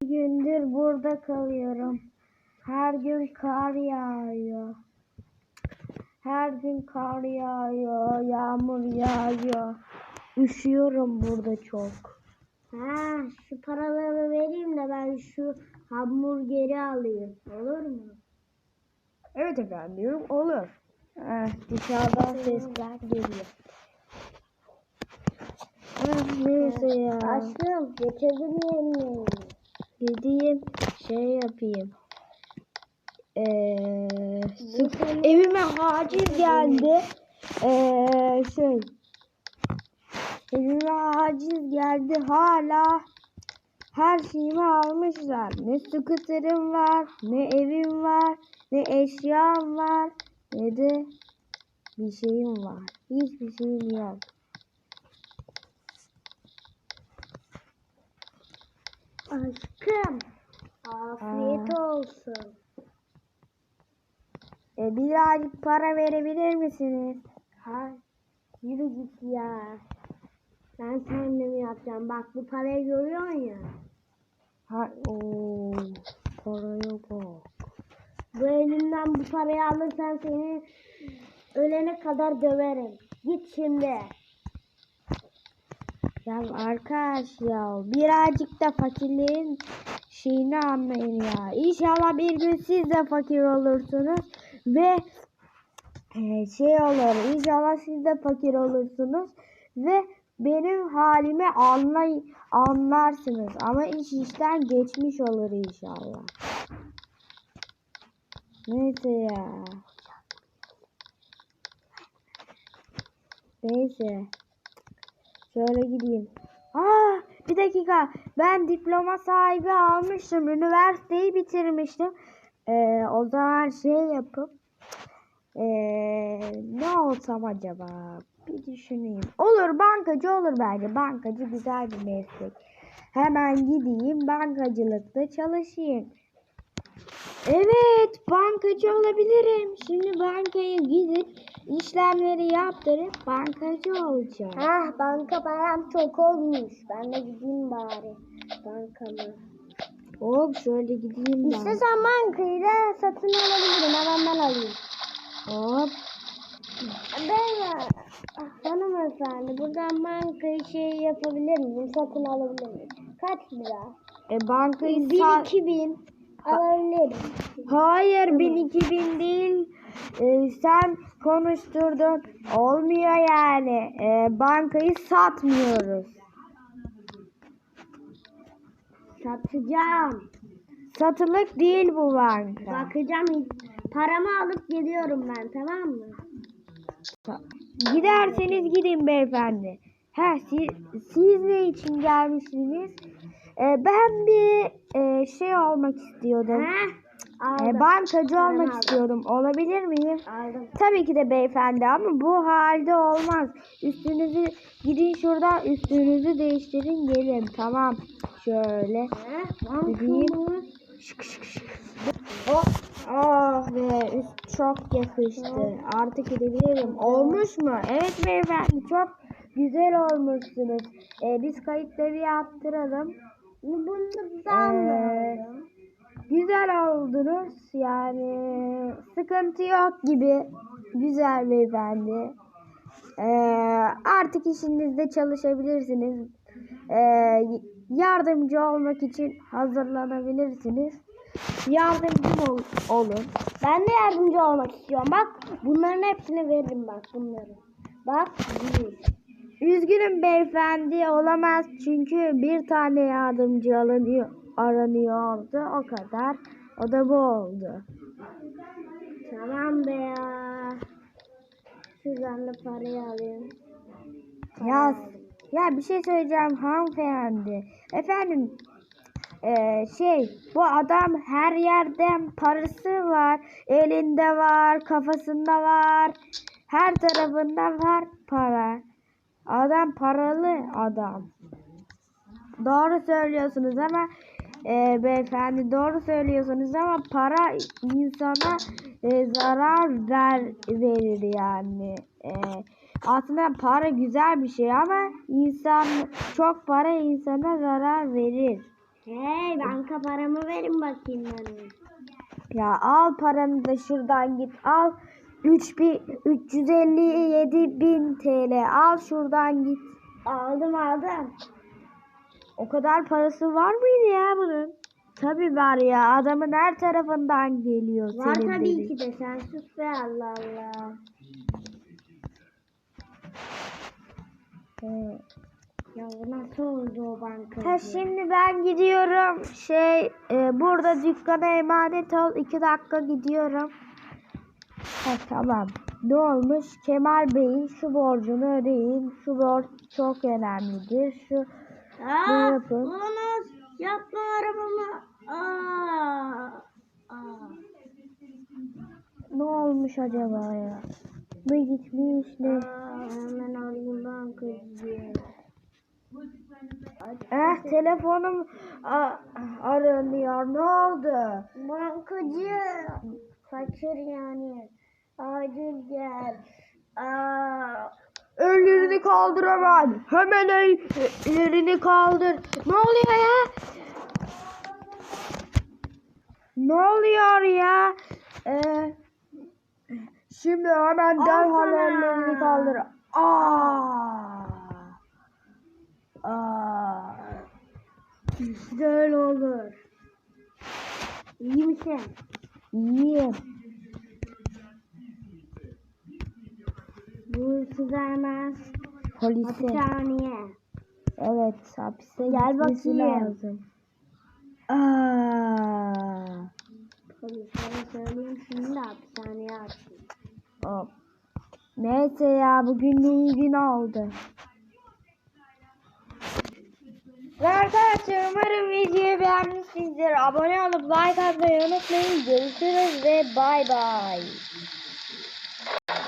gündür burada kalıyorum. Her gün kar yağıyor. Her gün kar yağıyor, yağmur yağıyor. Üşüyorum burada çok. Ha, şu paraları vereyim de ben şu hamburgeri alayım. Olur mu? Evet efendim, olur. Eh, dışarıdan sesler geliyor. Ah, neyse ya. Aşkım, getirdin yemeği. Gideyim, şey yapayım. Ee, sık- evime haciz geldi. Ee, şey. Evime haciz geldi. Hala her şeyimi almışlar. Ne skuterim var, ne evim var, ne eşyam var, ne de bir şeyim var. Hiçbir şeyim yok. Aşkım, afiyet olsun. E, birazcık para verebilir misiniz? Ha, yürü git ya. Ben kendim yapacağım. Bak bu parayı görüyorsun ya. Ha, ooo, para yok o. Bu elimden bu parayı alırsan seni ölene kadar döverim. Git şimdi. Ya arkadaş ya birazcık da fakirliğin şeyini anlayın ya. İnşallah bir gün siz de fakir olursunuz ve e, şey olur. İnşallah siz de fakir olursunuz ve benim halimi anlay anlarsınız ama iş işten geçmiş olur inşallah. Neyse ya. Neyse. Şöyle gideyim. Aa, bir dakika. Ben diploma sahibi almıştım. Üniversiteyi bitirmiştim. Ee, o zaman şey yapıp ee, ne olsam acaba? Bir düşüneyim. Olur bankacı olur bence. Bankacı güzel bir meslek. Hemen gideyim bankacılıkta çalışayım. Evet, bankacı olabilirim. Şimdi bankaya gidip işlemleri yaptırıp bankacı olacağım. Ah banka param çok olmuş. Ben de gideyim bari bankama. Hop şöyle gideyim ben. İstesem bankayı da satın alabilirim. Hemen ben alayım. Hop. Ben ah, hanımefendi buradan bankayı şey yapabilir miyim? Satın alabilir miyim? Kaç lira? E bankayı Bir sa- iki bin alabilirim. Hayır bin iki bin değil. E, sen konuşturdun. Olmuyor yani. E, bankayı satmıyoruz. Satacağım. Satılık değil bu banka. Bakacağım. Paramı alıp geliyorum ben tamam mı? Giderseniz gidin beyefendi. Ha siz, siz ne için gelmişsiniz? E, ben bir e, şey olmak istiyordum. Ha? E, Aldım. bankacı Paramı olmak aldım. istiyordum. Olabilir miyim? Aldım. Tabii ki de beyefendi ama bu halde olmaz. Üstünüzü gidin şuradan üstünüzü değiştirin gelin. Tamam. Şöyle. Gideyim. Şık şık şık. Hop. Ah be üst çok yakıştı. Artık gidebilirim. Olmuş mu? Evet beyefendi çok güzel olmuşsunuz. Ee, biz kayıtları yaptıralım. Ee, da aldım. Güzel oldunuz. Yani sıkıntı yok gibi. Güzel beyefendi. Ee, artık işinizde çalışabilirsiniz. Ee, yardımcı olmak için hazırlanabilirsiniz. Yardımcı ol, olun. Ben de yardımcı olmak istiyorum. Bak bunların hepsini veririm bak bunları. Bak. Üzgünüm beyefendi olamaz çünkü bir tane yardımcı aranıyor, aranıyordu o kadar. O da bu oldu. Tamam be ya. Şuradan da parayı alayım. Ya, ya bir şey söyleyeceğim hanımefendi. Efendim eee, şey bu adam her yerden parası var. Elinde var, kafasında var. Her tarafında var para. Adam paralı adam. Doğru söylüyorsunuz ama eee, beyefendi doğru söylüyorsunuz ama para insana eee, zarar ver verir yani. Eee, aslında para güzel bir şey ama insan çok para insana zarar verir. Hey banka paramı verin bakayım bana. Ya al paranı da şuradan git. Al 3000 357 bin TL. Al şuradan git. Aldım aldım. O kadar parası var mıydı ya bunun? Tabii var ya. Adamın her tarafından geliyor. Var senin tabii dedi. ki de sen sus be Allah Allah. He. Ya bu nasıl oldu o bankacı? Ha şimdi ben gidiyorum. Şey e, burada dükkana emanet ol. iki dakika gidiyorum. Ha tamam. Ne olmuş? Kemal Bey'in şu borcunu ödeyin. Şu borç çok önemlidir. Şu Aa, Ne yapın? olamaz. Yapma arabamı. Aa, aa. ne olmuş acaba ya? Ne gitmiş ne? Hemen arayayım bankacıyı. Eh telefonum aranıyor. Ne oldu? Bankacı. Kaçır yani. Acil gel. Aa, Ellerini kaldır hemen. Hemen el, ellerini kaldır. Ne oluyor ya? Ne oluyor ya? Ee, şimdi hemen Al derhal sana. ellerini kaldır. Aa. Aa. öyle olur. İyi misin? İyiyim. Hırsızı hemen Polise. hapishaneye. Evet hapise Gel gitmesi bakayım. lazım. Aa. Polislere söyleyeyim şimdi de hapishaneye atsın. Hop. Neyse ya bugün de iyi gün oldu. Ve arkadaşlar umarım videoyu beğenmişsinizdir. Abone olup like atmayı unutmayın. Görüşürüz ve bay bay.